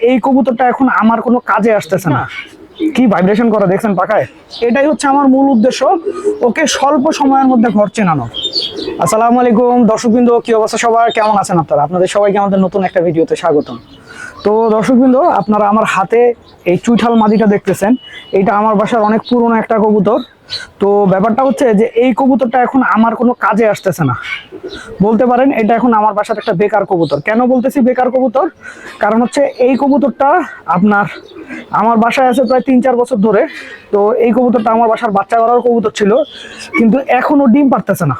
এই কবুতরটা এখন আমার কোনো কাজে আসতেছে না। কি ভাইব্রেশন করে দেখছেন পাকায় এটাই হচ্ছে আমার মূল উদ্দেশ্য। ওকে স্বল্প সময়ের মধ্যে ঘর চেনানো। আসসালামু আলাইকুম, দর্শকবৃন্দ, কি অবস্থা সবার? কেমন আছেন আপনারা? আপনাদের সবাইকে আমাদের নতুন একটা ভিডিওতে স্বাগতম। তো দর্শকবৃন্দ, আপনারা আমার হাতে এই চুইঠাল মাদিটা দেখতেছেন। এটা আমার বাসার অনেক পুরনো একটা কবুতর। তো ব্যাপারটা হচ্ছে যে, এই কবুতরটা এখন আমার কোনো কাজে আসতেছে না। বলতে পারেন, এটা এখন আমার বাসার একটা বেকার কবুতর। কেন বলতেছি বেকার কবুতর? কারণ হচ্ছে এই কবুতরটা আপনার আমার বাসায় আছে প্রায় তিন চার বছর ধরে। তো এই কবুতরটা আমার বাসার বাচ্চা করার কবুতর ছিল, কিন্তু এখনও ডিম পারতেছে না।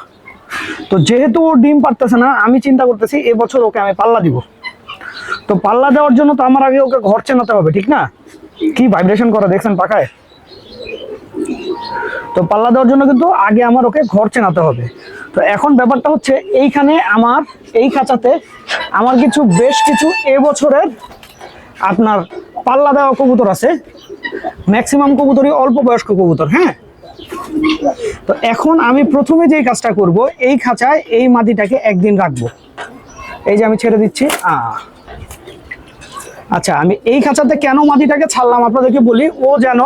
তো যেহেতু ও ডিম পারতেছে না, আমি চিন্তা করতেছি এবছর ওকে আমি পাল্লা দিব। তো পাল্লা দেওয়ার জন্য তো আমার আগে ওকে ঘর চেনাতে হবে, ঠিক না? কি ভাইব্রেশন করে দেখছেন পাকায় তো পাল্লা দেওয়ার জন্য কিন্তু আগে আমার ওকে ঘর চেনাতে হবে। তো এখন ব্যাপারটা হচ্ছে এইখানে আমার, এই খাঁচাতে আমার কিছু, বেশ কিছু এবছরের আপনার পাল্লা দেওয়া কবুতর আছে। ম্যাক্সিমাম কবুতরই অল্প বয়স্ক কবুতর হ্যাঁ? তো এখন আমি প্রথমে যেই কাজটা করব, এই খাঁচায় এই মাটিটাকে একদিন রাখব। এই যে আমি ছেড়ে দিচ্ছি আহ আচ্ছা আমি এই খাঁচাতে কেন মাটিটাকে ছাড়লাম আপনাদেরকে বলি, ও যেন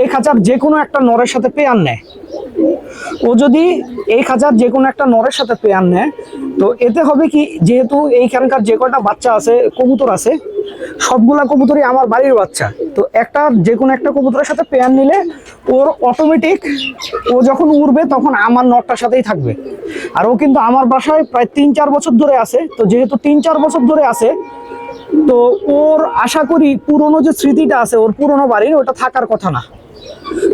এই খাঁচার যে কোনো একটা নরের সাথে পেয়ার নেয়। ও যদি এই খাঁচার যে কোনো একটা নরের সাথে পেয়ার নেয়, তো এতে হবে কি, যেহেতু এইখানকার যে কটা বাচ্চা আছে, কবুতর আছে সবগুলা কবুতরই আমার বাড়ির বাচ্চা। তো একটা যে কোনো একটা কবুতরের সাথে পেয়ার নিলে ওর অটোমেটিক ও যখন উড়বে তখন আমার নটটার সাথেই থাকবে। আর ও কিন্তু আমার বাসায় প্রায় তিন চার বছর ধরে আছে। তো যেহেতু তিন চার বছর ধরে আছে, তো ওর আশা করি পুরনো যে স্মৃতিটা আছে, ওর পুরনো বাড়ির ওটা থাকার কথা না।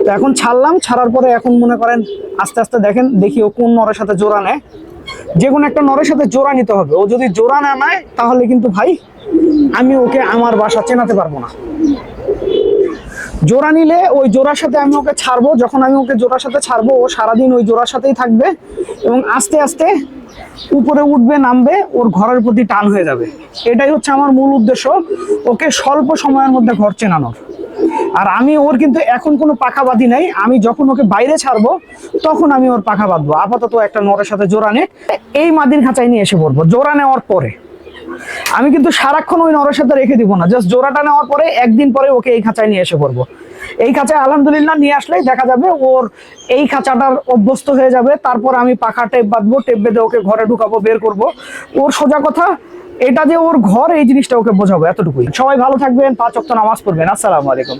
তো এখন ছাড়লাম, ছাড়ার পরে এখন মনে করেন আস্তে আস্তে দেখেন, দেখি ও কোন নরের সাথে জোড়া নেয়। যে কোনো একটা নরের সাথে জোড়া নিতে হবে। ও যদি জোড়া না নেয়, তাহলে কিন্তু ভাই আমি ওকে আমার বাসা চেনাতে পারব না। জোড়া নিলে ওই জোড়ার সাথে আমি ওকে ছাড়বো, যখন আমি ওকে জোড়ার সাথে ছাড়বো, ও সারাদিন ওই জোড়ার সাথেই থাকবে এবং আস্তে আস্তে উপরে উঠবে, নামবে, ওর ঘরের প্রতি টান হয়ে যাবে। এটাই হচ্ছে আমার মূল উদ্দেশ্য, ওকে স্বল্প সময়ের মধ্যে ঘর চেনানোর। আর আমি ওর কিন্তু এখন কোনো পাখা বাঁধি নাই, আমি যখন ওকে বাইরে ছাড়বো, তখন আমি ওর পাখা বাঁধবো। আপাতত একটা নরের সাথে জোড়া নে, এই মাদির খাঁচায় নিয়ে এসে পড়ব, জোড়া নেওয়ার পরে। আমি কিন্তু সারাক্ষণ ওই নরের রেখে দিব না। জাস্ট জোড়াটা নেওয়ার পরে একদিন পরে ওকে এই খাঁচায় নিয়ে এসে পড়ব। এই খাঁচায় আলহামদুলিল্লাহ নিয়ে আসলেই দেখা যাবে ওর এই খাঁচাটার অভ্যস্ত হয়ে যাবে। তারপর আমি পাখা টেপ বাঁধবো, টেপ বেঁধে ওকে ঘরে ঢুকাবো, বের করব। ওর সোজা কথা, এটা যে ওর ঘর, এই জিনিসটা ওকে বোঝাবো এতটুকুই। সবাই ভালো থাকবেন, পাঁচ অক্ত নামাজ পড়বেন। আসসালামু আলাইকুম।